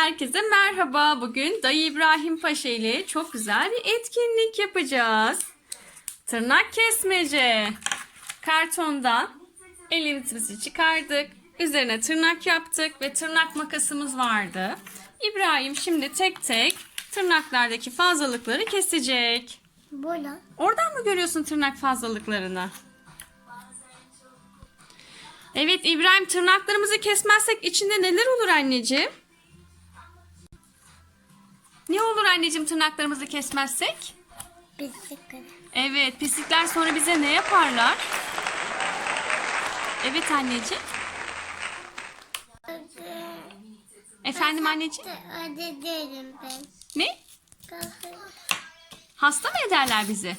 Herkese merhaba. Bugün Dayı İbrahim Paşa ile çok güzel bir etkinlik yapacağız. Tırnak kesmece. Kartondan elimizi çıkardık. Üzerine tırnak yaptık ve tırnak makasımız vardı. İbrahim şimdi tek tek tırnaklardaki fazlalıkları kesecek. Böyle. Oradan mı görüyorsun tırnak fazlalıklarını? Evet İbrahim tırnaklarımızı kesmezsek içinde neler olur anneciğim? Ne olur anneciğim tırnaklarımızı kesmezsek? Bisiklet. Evet pislikler sonra bize ne yaparlar? Evet anneciğim. Efendim anneciğim? Derim ben. Ne? Hasta mı ederler bizi?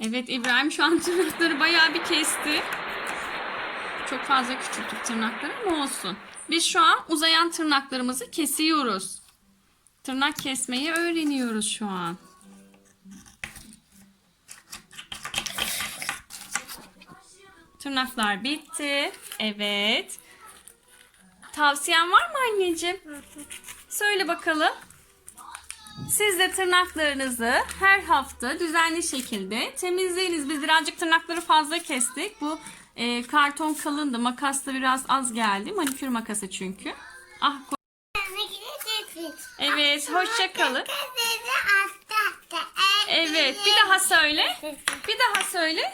Evet İbrahim şu an tırnakları bayağı bir kesti. Çok fazla küçülttük tırnakları ama olsun. Biz şu an uzayan tırnaklarımızı kesiyoruz. Tırnak kesmeyi öğreniyoruz şu an. Tırnaklar bitti. Evet. Tavsiyen var mı anneciğim? Söyle bakalım. Siz de tırnaklarınızı her hafta düzenli şekilde temizleyiniz. Biz birazcık tırnakları fazla kestik. Bu e, karton kalındı. Makas da biraz az geldi. Manikür makası çünkü. Ah Evet, hoşça kalın. Evet, bir daha söyle. Bir daha söyle.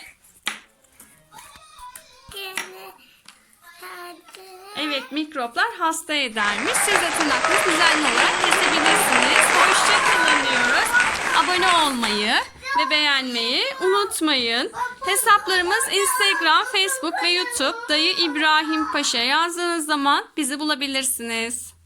Evet, mikroplar hasta edermiş. Siz de tırnaklarınızı düzenli olarak kesebilirsiniz. Hoşça kalın diyoruz. Abone olmayı ve beğenmeyi unutmayın. Hesaplarımız Instagram, Facebook ve YouTube. Dayı İbrahim Paşa yazdığınız zaman bizi bulabilirsiniz.